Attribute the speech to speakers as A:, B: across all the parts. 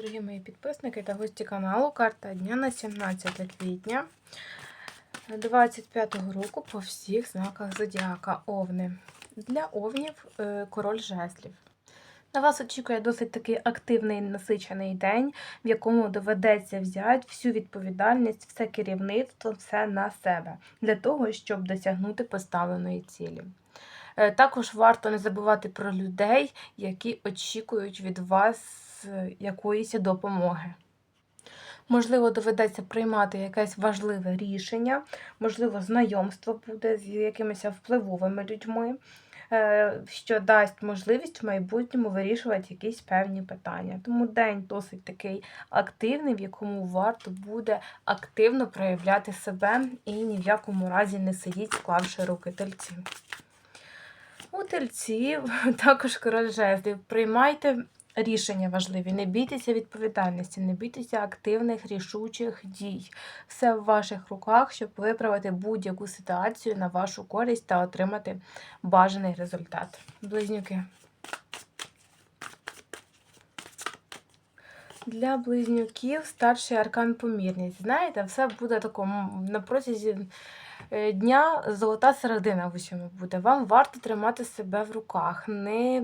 A: Дорогі мої підписники та гості каналу, карта дня на 17 квітня 25-го року по всіх знаках зодіака Овни. Для овнів е, король жезлів. На вас очікує досить такий активний насичений день, в якому доведеться взяти всю відповідальність, все керівництво, все на себе для того, щоб досягнути поставленої цілі. Е, Також варто не забувати про людей, які очікують від вас е, якоїсь допомоги. Можливо, доведеться приймати якесь важливе рішення, можливо, знайомство буде з якимись впливовими людьми, е, що дасть можливість в майбутньому вирішувати якісь певні питання. Тому день досить такий активний, в якому варто буде активно проявляти себе і ні в якому разі не сидіть, склавши руки тельці. У тельців також король жезлів. Приймайте рішення важливі, не бійтеся відповідальності, не бійтеся активних рішучих дій. Все в ваших руках, щоб виправити будь-яку ситуацію на вашу користь та отримати бажаний результат. Близнюки. Для близнюків старший аркан помірність. Знаєте, все буде такому на протязі дня золота середина в усьому буде. Вам варто тримати себе в руках, не,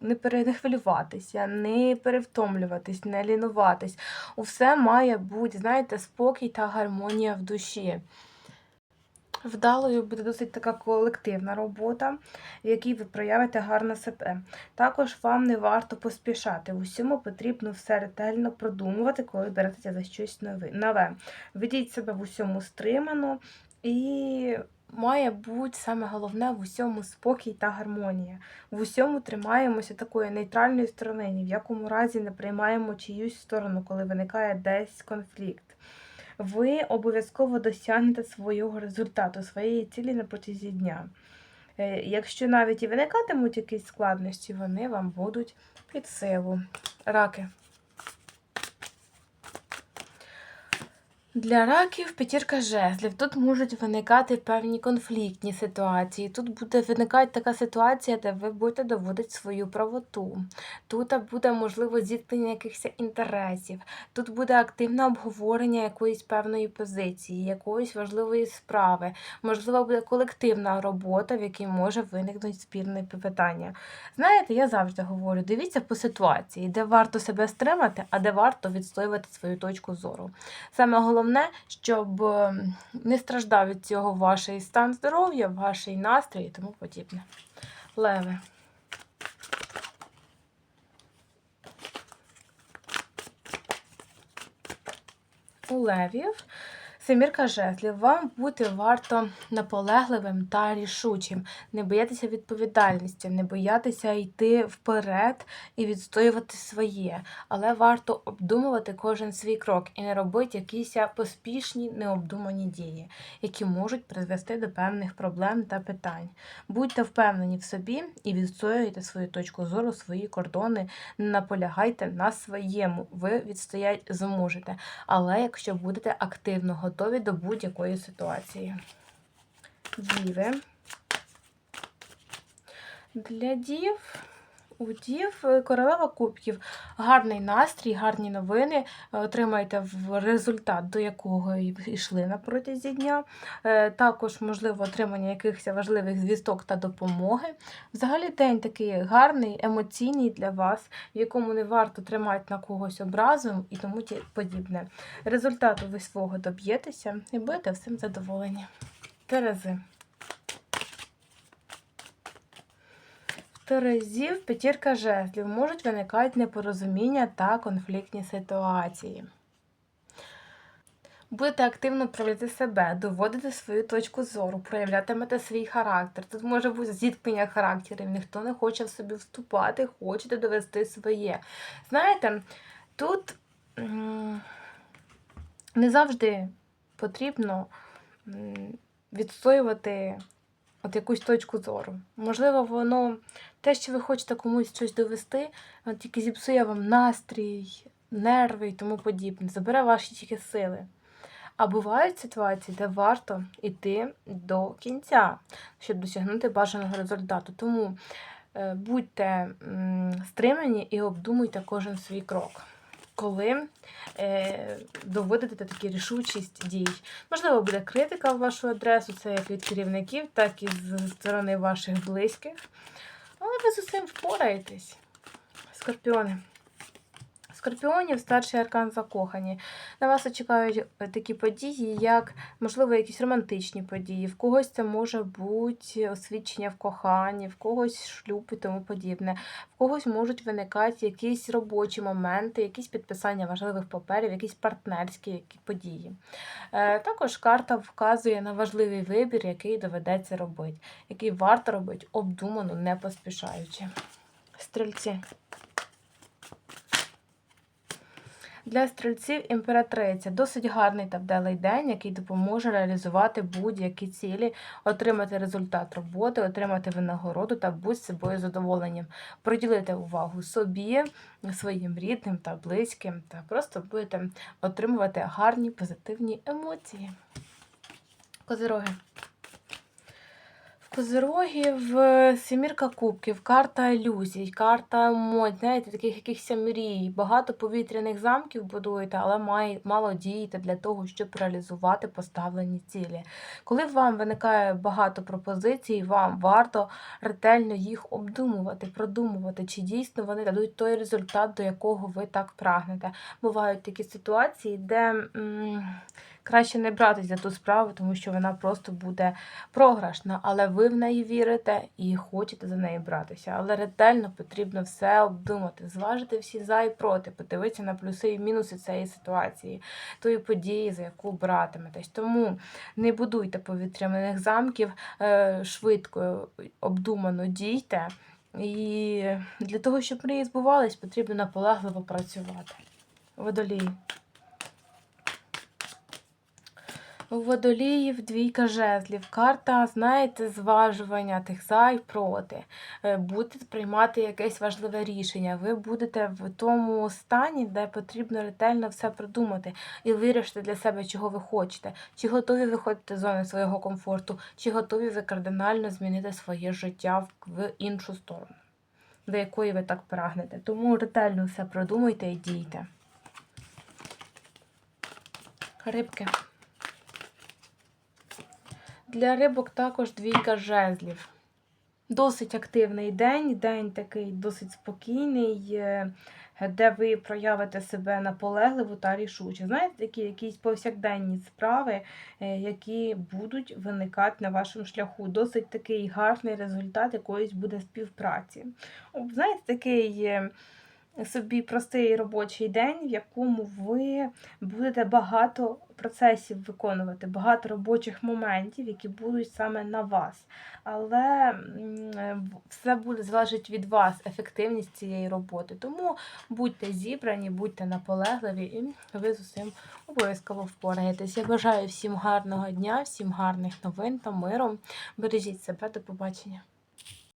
A: не, пере- не хвилюватися, не перевтомлюватись, не лінуватись. Усе має бути, знаєте, спокій та гармонія в душі. Вдалою буде досить така колективна робота, в якій ви проявите гарно себе. Також вам не варто поспішати. В усьому потрібно все ретельно продумувати, коли беретеся за щось нове- нове. Ведіть себе в усьому стримано і має бути саме головне в усьому спокій та гармонія. В усьому тримаємося такої нейтральної сторони, ні в якому разі не приймаємо чиюсь сторону, коли виникає десь конфлікт. Ви обов'язково досягнете свого результату, своєї цілі на протязі дня. Е, Якщо навіть і виникатимуть якісь складності, вони вам будуть під силу. Раки. Для раків п'ятірка жезлів. Тут можуть виникати певні конфліктні ситуації. Тут буде виникати така ситуація, де ви будете доводити свою правоту. Тут буде можливо зіткнення якихось інтересів. Тут буде активне обговорення якоїсь певної позиції, якоїсь важливої справи. Можливо, буде колективна робота, в якій може виникнути спірне питання. Знаєте, я завжди говорю: дивіться по ситуації, де варто себе стримати, а де варто відстоювати свою точку зору. Саме головне, щоб е, не страждав від цього ваш стан здоров'я, ваш настрій і тому подібне. Леви. У левів Семірка жезлів. Вам бути варто наполегливим та рішучим, не боятися відповідальності, не боятися йти вперед і відстоювати своє. Але варто обдумувати кожен свій крок і не робити якісь поспішні необдумані дії, які можуть призвести до певних проблем та питань. Будьте впевнені в собі і відстоюйте свою точку зору, свої кордони, не наполягайте на своєму. Ви відстоять зможете. Але якщо будете активно готові до будь-якої ситуації. Діви. Для дів. У дів е, королева кубків. Гарний настрій, гарні новини. е, Отримаєте результат, до якого йшли на протязі дня. Е, Також, можливо, отримання якихось важливих звісток та допомоги. Взагалі день такий гарний, емоційний для вас, в якому не варто тримати на когось образу і тому подібне. Результату ви свого доб'єтеся і будете всім задоволені. Терези. Терезів п'ятірка жезлів можуть виникати непорозуміння та конфліктні ситуації. Будете активно проявляти себе, доводити свою точку зору, проявлятимете свій характер. Тут може бути зіткнення характерів, ніхто не хоче в собі вступати, хочете довести своє. Знаєте, тут не завжди потрібно відстоювати от якусь точку зору. Можливо, воно те, що ви хочете комусь щось довести, тільки зіпсує вам настрій, нерви і тому подібне, забере ваші тільки сили. А бувають ситуації, де варто йти до кінця, щоб досягнути бажаного результату. Тому Е, Будьте стримані і обдумуйте кожен свій крок, коли е, доводите такі рішучість дій. Можливо, буде критика в вашу адресу, це як від керівників, так і з сторони ваших близьких. Але ви з усім впораєтесь. Скорпіони. Скорпіонів старший аркан закохані. На вас чекають е, такі події, як, можливо, якісь романтичні події. В когось це може бути освідчення в коханні, в когось шлюб і тому подібне. В когось можуть виникати якісь робочі моменти, якісь підписання важливих паперів, якісь партнерські події. Е, Також карта вказує на важливий вибір, який доведеться робити, який варто робити обдумано, не поспішаючи. Стрільці. Для стрільців імператриця досить гарний та вдалий день, який допоможе реалізувати будь-які цілі, отримати результат роботи, отримати винагороду та будь собою задоволенням. Приділити увагу собі, своїм рідним та близьким, та просто будете отримувати гарні позитивні емоції. Козироги. Козирогів е, сімірка кубків, карта ілюзій, карта мод, знаєте, таких якихось мрій. Багато повітряних замків будуєте, але має, мало дієте для того, щоб реалізувати поставлені цілі. Коли вам виникає багато пропозицій, вам варто ретельно їх обдумувати, продумувати, чи дійсно вони дадуть той результат, до якого ви так прагнете. Бувають такі ситуації, де м, краще не братись за ту справу, тому що вона просто буде програшна, але ви в неї вірите і хочете за неї братися. Але ретельно потрібно все обдумати, зважити всі за і проти, подивитися на плюси і мінуси цієї ситуації, тої події, за яку братиметесь. Тому не будуйте повітряних замків, е, швидко, обдумано дійте. І для того, щоб мрії збувались, потрібно наполегливо працювати. Водолій. У водоліїв двійка жезлів. Карта, знаєте, зважування тих за і проти. Е, Будете приймати якесь важливе рішення. Ви будете в тому стані, де потрібно ретельно все продумати і вирішити для себе, чого ви хочете. Чи готові ви ходити з зони свого комфорту, чи готові ви кардинально змінити своє життя в- іншу сторону, до якої ви так прагнете. Тому ретельно все продумуйте і дійте. Рибки. Для рибок також двійка жезлів. Досить активний день, день такий досить спокійний, е, де ви проявите себе наполегливо та рішуче. Знаєте, такі якісь повсякденні справи, е, які будуть виникати на вашому шляху. Досить такий гарний результат якоїсь буде співпраці. Знаєте, такий е, собі простий робочий день, в якому ви будете багато процесів виконувати, багато робочих моментів, які будуть саме на вас. Але все буде залежить від вас, ефективність цієї роботи. Тому будьте зібрані, будьте наполегливі, і ви з усім обов'язково впораєтесь. Я бажаю всім гарного дня, всім гарних новин та миру. Бережіть себе, до побачення.